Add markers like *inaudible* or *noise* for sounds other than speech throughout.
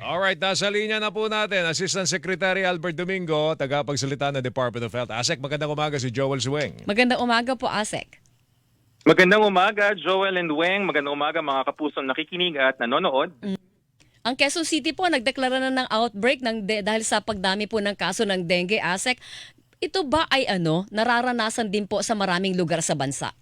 Alright, nasa linya na po natin, Assistant Secretary Albert Domingo, tagapagsalita ng Department of Health. Asek, magandang umaga si Joel Suweng. Magandang umaga po, Asek. Magandang umaga, Joel and Weng. Magandang umaga mga kapusong nakikinig at nanonood. Ang Quezon City po nagdeklara na ng outbreak ng de- dahil sa pagdami po ng kaso ng dengue, Asek. Ito ba ay ano, nararanasan din po sa maraming lugar sa bansa?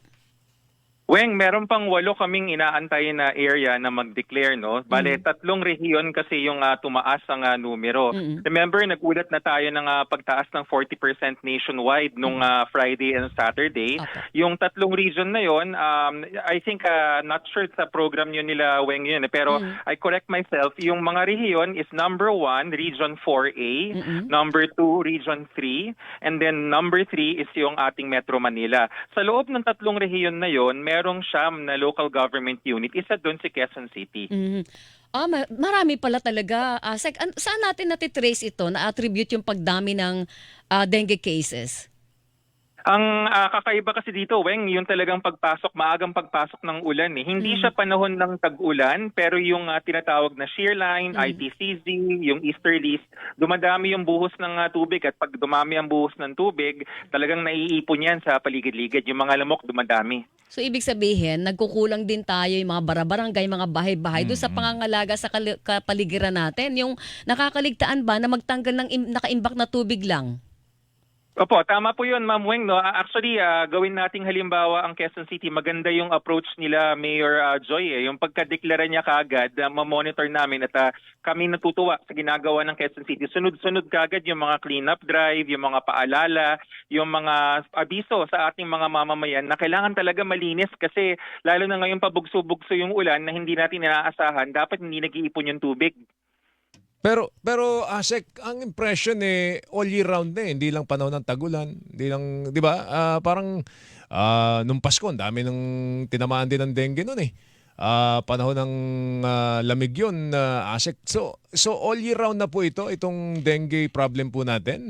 Weng, meron pang walo kaming inaantay na area na mag-declare, no? Bale, tatlong rehiyon kasi yung ah, tumaas ang ah, numero. Mm. Remember, nagulat na tayo ng ah, pagtaas ng 40% nationwide nung ah, Friday and Saturday. Apo. Yung tatlong region na yon, um, I think, ah, not sure sa program yun nila, Weng, yun. eh, Pero Mm. I correct myself, yung mga rehiyon is number one, Region 4A, Mm-mm. number two, Region 3, and then number three is yung ating Metro Manila. Sa loob ng tatlong rehiyon na yon, merong siyam na local government unit. Isa doon si Quezon City. Mhm. Ah, ma- marami pala talaga. An- saan natin natitrace ito, na-attribute yung pagdami ng ah, dengue cases? Ang ah, kakaiba kasi dito, Weng, yung talagang pagpasok, maagang pagpasok ng ulan. Eh. Hindi Mm. siya panahon ng tag-ulan, pero yung ah, tinatawag na shear line, Mm. ITCZ, yung easterlies, dumadami yung buhos ng ah, tubig at pag dumami ang buhos ng tubig, talagang naiipon yan sa paligid-ligid. Yung mga lamok dumadami. So ibig sabihin, nagkukulang din tayo yung mga barabarangay, mga bahay-bahay doon sa Mhm. pangangalaga sa kapaligiran natin. Yung nakakaligtaan ba na magtanggal ng im- nakaimbak na tubig lang? Opo, tama po yun, Ma'am Weng. No? Actually, ah, gawin nating halimbawa ang Quezon City. Maganda yung approach nila, Mayor ah, Joy. Eh. Yung pagkadeklara niya kaagad, uh, monitor namin at ah, kami natutuwa sa ginagawa ng Quezon City. Sunod-sunod kaagad yung mga cleanup drive, yung mga paalala, yung mga abiso sa ating mga mamamayan na kailangan talaga malinis kasi lalo na ngayon pabugso-bugso yung ulan na hindi natin inaasahan, dapat hindi nag-iipon yung tubig. Pero, pero Asek, ang impression eh, all year round na eh. Hindi lang panahon ng tagulan. Hindi lang, di ba? Ah, parang ah, nung Pasko, dami ng tinamaan din ng dengue noon eh. Ah, panahon ng ah, lamig yun, ah, Asek. So, so all year round na po ito, itong dengue problem po natin.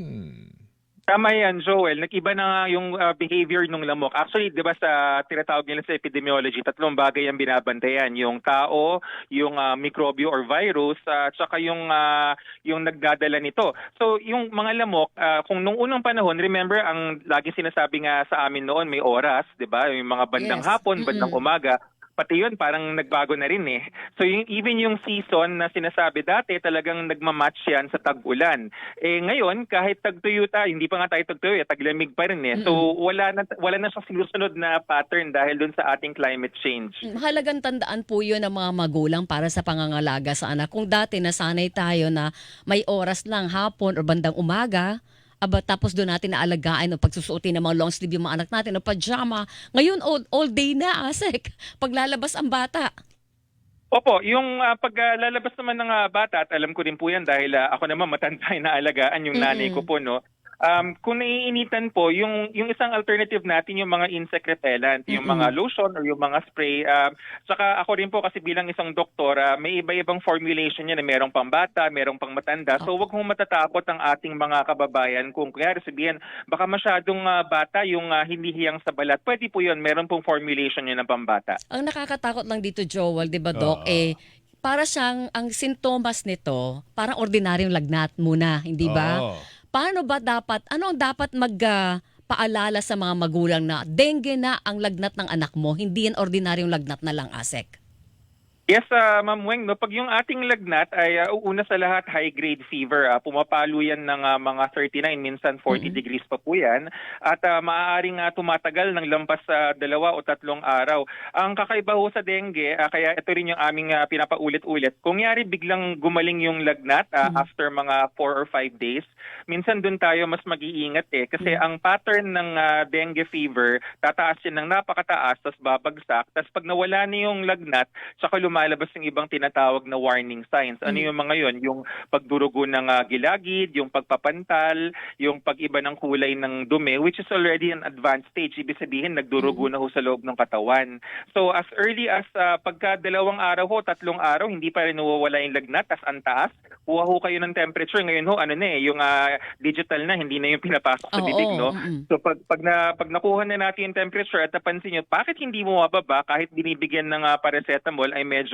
Tama yan, Joel. Nag-iba na nga yung uh, behavior ng lamok. Actually, di ba sa tinatawag nila sa epidemiology, tatlong bagay ang binabantayan. Yung tao, yung uh, mikrobyo or virus, at saka yung, uh, yung nagdadala nito. So, yung mga lamok, uh, kung nung unang panahon, remember, ang lagi sinasabi nga sa amin noon, may oras, di ba? Yung mga bandang Yes. hapon, bandang Mm-mm. umaga. Pati yun, parang nagbago na rin eh. So yung, even yung season na sinasabi dati, talagang nagmamatch yan sa tag-ulan. Eh ngayon, kahit tagtuyo tayo, hindi pa nga tayo tagtuyo, eh, taglamig pa rin eh. So wala na, wala na siyang sinusunod na pattern dahil dun sa ating climate change. Mahalagang tandaan po yun ng mga magulang para sa pangangalaga sa anak. Kung dati nasanay tayo na may oras lang hapon o bandang umaga, aba tapos doon natin naalagaan o pagsusuotin ng mga long sleeve yung mga anak natin o pajama. Ngayon all, all day na, Asek. *laughs* Paglalabas ang bata. Opo, yung ah, paglalabas naman ng ah, bata, at alam ko din po yan dahil ah, ako naman matanda *laughs* na alagaan yung nanay Mm-mm. ko po, no? Um, kung naiinitan po, yung, yung isang alternative natin, yung mga insect repellent, yung Mm-mm. mga lotion or yung mga spray. Um, saka ako rin po kasi bilang isang doktor, ah, may iba-ibang formulation yan na merong pambata, merong pang matanda. So wag mong matatakot ang ating mga kababayan kung kaya sabihin, baka masyadong ah, bata yung ah, hindi hiyang sa balat. Pwede po yun, meron pong formulation yun ng pambata. Ang nakakatakot lang dito, Joel, di ba, Doc, Oo. eh, para siyang, ang sintomas nito, parang ordinaryong lagnat muna, hindi ba? Oo. Paano ba dapat, ano ang dapat mag paalala sa mga magulang na dengue na ang lagnat ng anak mo, hindi yan ordinaryong lagnat na lang, Asek? Yes, uh, Ma'am Weng, no, pag yung ating lagnat ay uh, una sa lahat high-grade fever, uh, pumapalo yan ng uh, mga 39, minsan 40 Mhm. degrees pa po yan, at uh, maaaring uh, tumatagal ng lampas sa dalawa o tatlong araw. Ang kakaiba ho sa dengue, uh, kaya ito rin yung aming uh, pinapaulit-ulit, kung yari biglang gumaling yung lagnat uh, Mhm. after mga 4 or 5 days, minsan dun tayo mas mag-iingat eh, kasi Mhm. ang pattern ng uh, dengue fever, tataas yan ng napakataas, tapos babagsak, tapos pag nawala na yung lagnat, saka lumalabas yung ibang tinatawag na warning signs. Ano Mm. yung mga yon? Yung pagdurugo ng ah, gilagid, yung pagpapantal, yung pag-iba ng kulay ng dumi, which is already an advanced stage. Ibig sabihin, nagdurugo na ho sa loob ng katawan. So as early as ah, pagka dalawang araw ho, tatlong araw, hindi pa rin nawawala yung lagnat, tas ang taas, kuha ho kayo ng temperature. Ngayon ho, ano na eh, yung ah, digital na, hindi na yung pinapasok sa bibig, no? So pag, pag, na, pag nakuha na natin yung temperature at napansin nyo, bakit hindi mo mababa kahit binibigyan ng ah, paracetamol ay medyo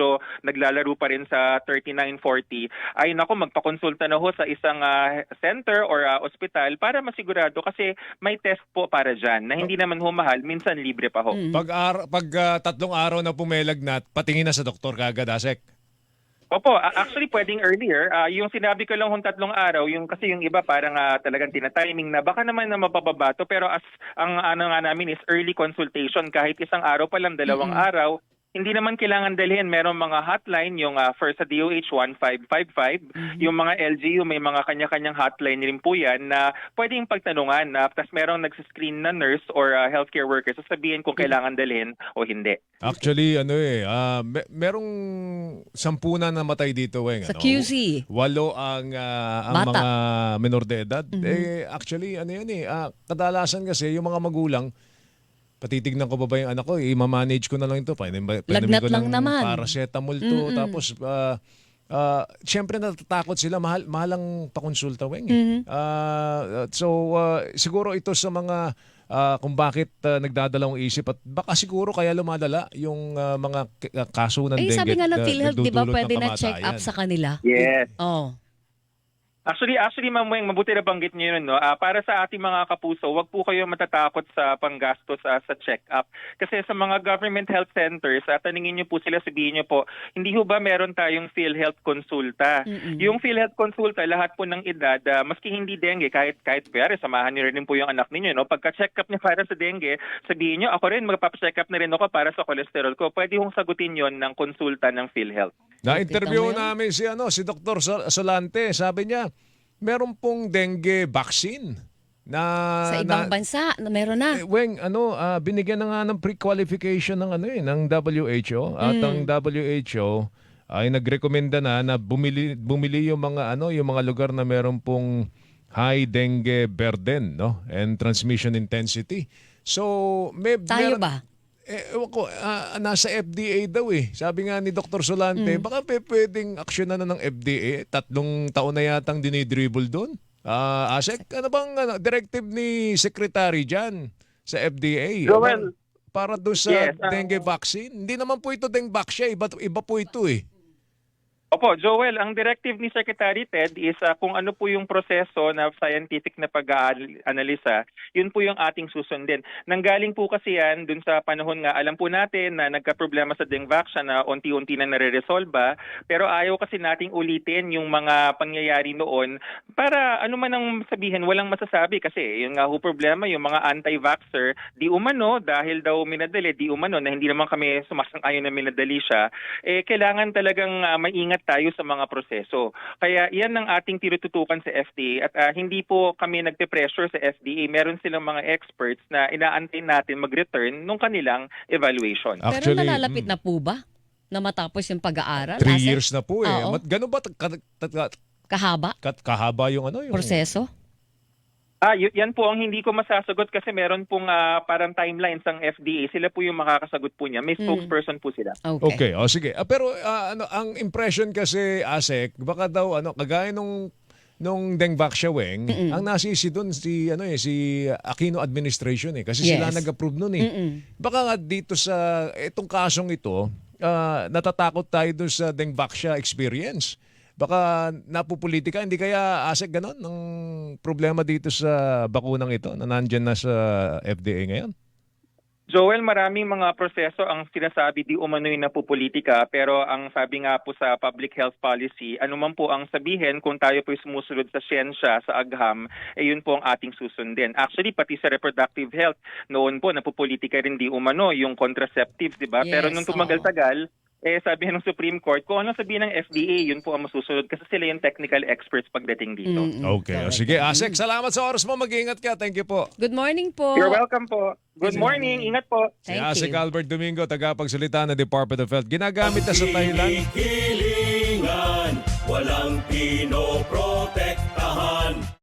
naglalaro pa rin sa 3940, ay nako, magpakonsulta na ho sa isang ah, center or ah, ospital para masigurado kasi may test po para dyan na hindi naman humahal, minsan libre pa ho. Mm. Pag, ar- pag ah, tatlong araw na pumelagnat, patingin na sa doktor kagad, Asek. Opo, actually pwedeng earlier. Ah, yung sinabi ko lang kung tatlong araw, yung kasi yung iba parang ah, talagang tinatiming na baka naman na mabababato pero as ang ano nga namin is early consultation kahit isang araw pa lang, dalawang araw. Hindi naman kailangan dalhin. Merong mga hotline, yung ah, first sa DOH 1555, yung mga LGU may mga kanya-kanyang hotline rin po yan na pwedeng pagtanungan. na Tapos merong nagsiscreen na nurse or ah, healthcare worker sasabihin kung kailangan dalhin o hindi. Actually, ano eh, ah, me- merong sampu na namatay dito, Weng. Sa ano? QC. Walo ang, ah, ang Bata. mga menor de edad. Mhm. Eh, actually, ano yan eh, ah, kadalasan kasi yung mga magulang, patitignan ko pa ba yung anak ko, i-manage ko na lang ito. Ba- painumin Lagnat ko lang ng naman. paracetamol to. Tapos, ah, ah, syempre natatakot sila. Mahal, mahalang pakonsulta, Weng. eh. Mhm. Ah, so, ah, siguro ito sa mga ah, kung bakit ah, nagdadalawang isip at baka siguro kaya lumalala yung ah, mga k- kaso ng Eh, dengue. sabi nga ng PhilHealth, di ba pwede na check up sa kanila? Yes. Oh. Actually, actually Ma'am Weng, mabuti na banggit niyo yun. No? Ah, para sa ating mga kapuso, wag po kayo matatakot sa panggastos ah, sa check-up. Kasi sa mga government health centers, uh, taningin niyo po sila, sabihin niyo po, hindi ho ba meron tayong PhilHealth Consulta? Mm-mm. Yung PhilHealth Consulta, lahat po ng edad, ah, maski hindi dengue, kahit kahit kaya samahan niyo rin po yung anak ninyo. No? Pagka-check up niya para sa dengue, sabihin niyo, ako rin, magpapacheck up na rin ako para sa cholesterol ko. Pwede hong sagutin yon ng konsulta ng PhilHealth. Na-interview namin si ano si Dr. Sol- Solante, sabi niya, meron pong dengue vaccine na Sa ibang na, bansa, na meron na. eh, Weng, ano, ah, binigyan na nga ng pre-qualification ng ano eh, ng WHO at Mm. ang WHO ay nagrekomenda na na bumili bumili yung mga ano, yung mga lugar na meron pong high dengue burden, no? And transmission intensity. So, may Tayo meron- ba? Eh, ewan ko, ah, nasa FDA daw eh. Sabi nga ni Dr. Solante, Mm. baka pe, pwedeng aksyonan na ng FDA. Tatlong taon na yatang dinidribble doon. Ah, Asek, ano bang ano, directive ni Secretary dyan sa FDA? Joel. Para doon sa Yes, ah. dengue vaccine? Hindi naman po ito dengue vaccine, iba, iba po ito eh. Opo, Joel, ang directive ni Secretary Ted is ah, kung ano po yung proseso na scientific na pag-analisa, yun po yung ating susundin. Nanggaling po kasi yan dun sa panahon nga, alam po natin na nagka-problema sa dengue vaccine na unti-unti na nare-resolba, pero ayaw kasi nating ulitin yung mga pangyayari noon para ano man ang sabihin, walang masasabi kasi yung nga ho problema, yung mga anti-vaxxer, di umano dahil daw minadali, di umano na hindi naman kami sumasang-ayon na minadali siya, eh kailangan talagang ah, maingat tayo sa mga proseso. Kaya yan ang ating tinututukan sa FDA at ah, hindi po kami nagpe-pressure sa FDA. Meron silang mga experts na inaantay natin mag-return nung kanilang evaluation. Pero nalalapit na po ba na matapos yung pag-aaral? mm, Three Asek? years na po eh. Oo. Ganun ba Kahaba? ka- kahaba yung ano? Yung, Proseso? Ah, y- yan po ang hindi ko masasagot kasi meron pong ah, parang timelines ang FDA. Sila po yung makakasagot po niya. May Mm. spokesperson po sila. Okay, Okay. o sige. Ah, pero ah, ano ang impression kasi Asek, baka daw ano kagaya nung nung Deng Vaxiaweng, ang nasisi doon si ano eh si Aquino administration eh kasi sila Yes. nag-approve noon eh. Mm-mm. Baka nga dito sa itong kasong ito, ah, natatakot tayo doon sa Deng Vaxia experience. Baka napupolitika, hindi kaya asek ganon ng problema dito sa bakunang ito na nandyan na sa FDA ngayon? Joel, maraming mga proseso ang sinasabi di umano'y napupolitika pero ang sabi nga po sa public health policy, anuman po ang sabihin kung tayo po'y sumusunod sa siyensya, sa agham, eh yun po ang ating susundin. Actually, pati sa reproductive health, noon po napupolitika rin di umano yung contraceptives, di ba? pero Yes, nung tumagal-tagal, eh sabi ng Supreme Court, kung ano sabihin ng FDA, yun po ang masusunod kasi sila yung technical experts pagdating dito. Mm-mm. Okay, o Correct. sige. Asek, salamat sa oras mo. Mag-iingat ka. Thank you po. Good morning po. You're welcome po. Good morning. Ingat po. Si Thank Asek you. Albert Domingo, tagapagsalita ng Department of Health. Ginagamit na sa Thailand. Walang pinoproblema.